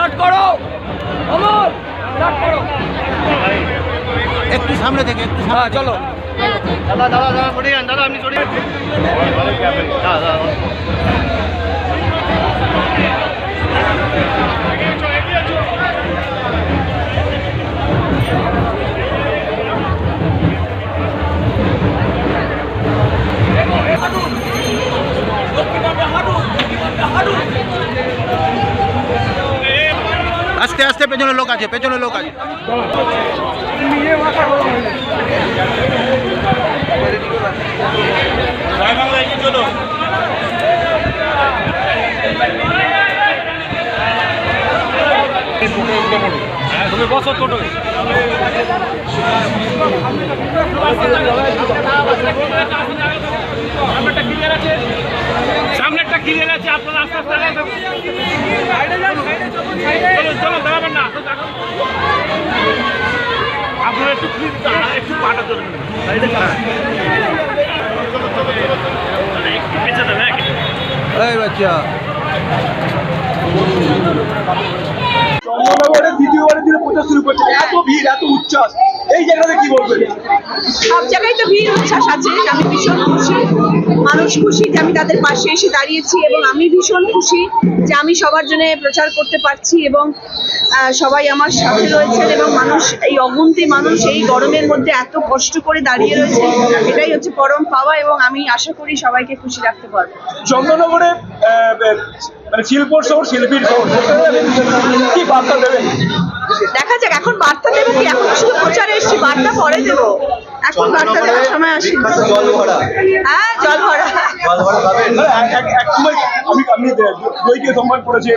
Start করো। অমর start করো। একটু সামনে থেকে একটু হ্যাঁ চলো। দাদা দাদা দাদা সরে যান দাদা আপনি সরে যান দাদা। পেছনে লোক আছে পেছনে লোক আছে। তুমি বসো টোটো আপনারা একটু একটু পাটা চলে পেঁচে দেবে এই বাচ্চা। চন্দ্রনগরে দ্বিতীয়বারের দিনে প্রচার শুরু করছে। এত ভিড় এত উচ্ছ্বাস। এই জায়গাতে কি বলবেন? সব জায়গায় তো ভিড় উচ্ছ্বাস আছে। আমি ভীষণ খুশি। মানুষ খুশি যে আমি তাদের পাশে এসে দাঁড়িয়েছি এবং আমি ভীষণ খুশি যে আমি সবার জন্য প্রচার করতে পারছি এবং সবাই আমার সাথে রয়েছেন এবং মানুষ এই অগুন্তি মানুষ এই গরমের মধ্যে এত কষ্ট করে দাঁড়িয়ে রয়েছে এটাই হচ্ছে পরম পাওয়া এবং আমি আশা করি সবাইকে খুশি রাখতে পারব। চন্দ্রনগরে মানে শিল্পর শহর শিল্পীর শহর। কি বার্তা দেবেন? দেখা যাক এখন বার্তা দেবো কি? এখন শুধু প্রচারে এসেছি বার্তা পরে দেবো। এখন বার্তা দেওয়ার সময় আসি জল ভরা। হ্যাঁ জল ভরা। এক সময় আমি আমি দইকে সম্মান করেছে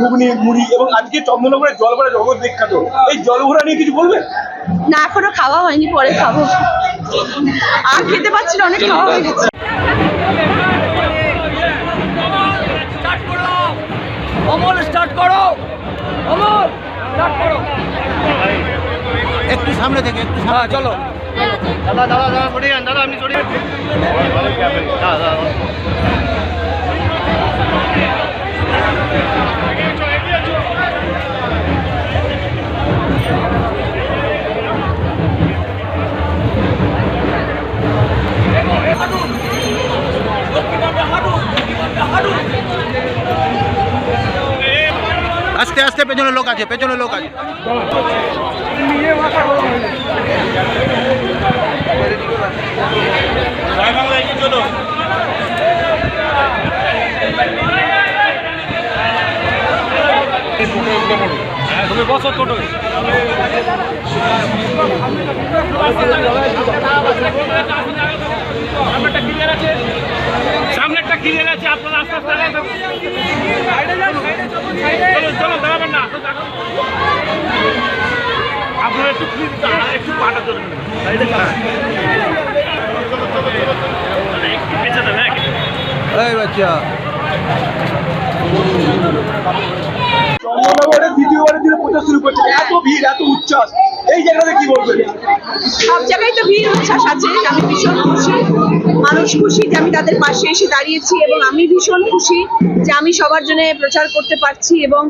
ঘুগনি মুড়ি এবং আজকে চন্দ্রনগরের জল ভরা জগৎ বিখ্যাত। এই জল ভরা নিয়ে কিছু বলবেন? না এখনও খাওয়া হয়নি পরে খাব। আর খেতে পাচ্ছি না অনেক খাওয়া হয়ে গেছে স্টার্ট করো অমল স্টার্ট করো। অমল স্টার্ট করো। একটু সামনে থেকে একটু হ্যাঁ চলো। দাদা দাদা দাদা দাদা আপনি দাদা। আস্তে আস্তে পেছনে লোক আছে পেছনে লোক আছে তুমি বসো টোটো সামনেরটা ক্লিয়ার আছে সামনেরটা ক্লিয়ার আছে আপনারা আস্তে আস্তে আপনারা একটু প্লিজ একটু পাটা চলে পেঁচে দেবে এই বাচ্চা। চন্দ্রনগরে দ্বিতীয়বারের দিনে প্রচার শুরু করছে। এত ভিড় এত উচ্ছ্বাস। এই জায়গাতে কি বলবেন? সব জায়গায় তো ভিড় উচ্ছ্বাস আছে আমি ভীষণ খুশি। মানুষ খুশি যে আমি তাদের পাশে এসে দাঁড়িয়েছি এবং আমি ভীষণ খুশি যে আমি সবার জন্য প্রচার করতে পারছি এবং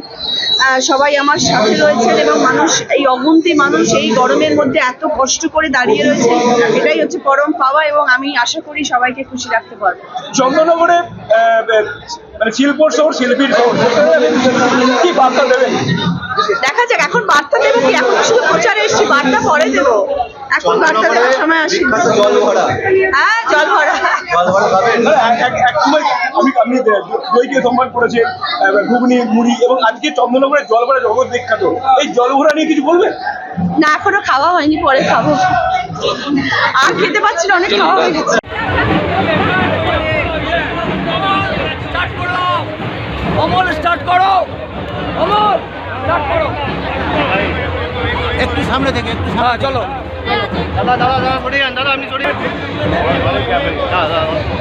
সবাই আমার সাথে রয়েছেন এবং মানুষ এই অগুন্তি মানুষ এই গরমের মধ্যে এত কষ্ট করে দাঁড়িয়ে রয়েছে এটাই হচ্ছে পরম পাওয়া এবং আমি আশা করি সবাইকে খুশি রাখতে পারব। চন্দ্রনগরে মানে শিল্পর শহর শিল্পীর শহর কি বার্তা দেবেন? দেখা যাক এখন বার্তা দেবো কি? এখন শুধু প্রচারে এসেছি বার্তা পরে দেবো। এখন বার্তা দেওয়ার সময় আসি। জল ভরা হ্যাঁ জল ভরা এক আমি আমি দইকে সম্মান করেছে ঘুগনি মুড়ি এবং আজকে চন্দ্রনগরের জল ভরা জগৎ বিখ্যাত। এই জল ভরা নিয়ে কিছু বলবেন? না এখনও খাওয়া হয়নি পরে খাব। আর খেতে পাচ্ছি না অনেক খাওয়া হয়ে গেছে। অমল স্টার্ট করো। অমল স্টার্ট করো। একটু সামনে থেকে একটু হ্যাঁ চলো। দাদা দাদা দাদা সরে যান দাদা আপনি সরে যান দাদা দাদা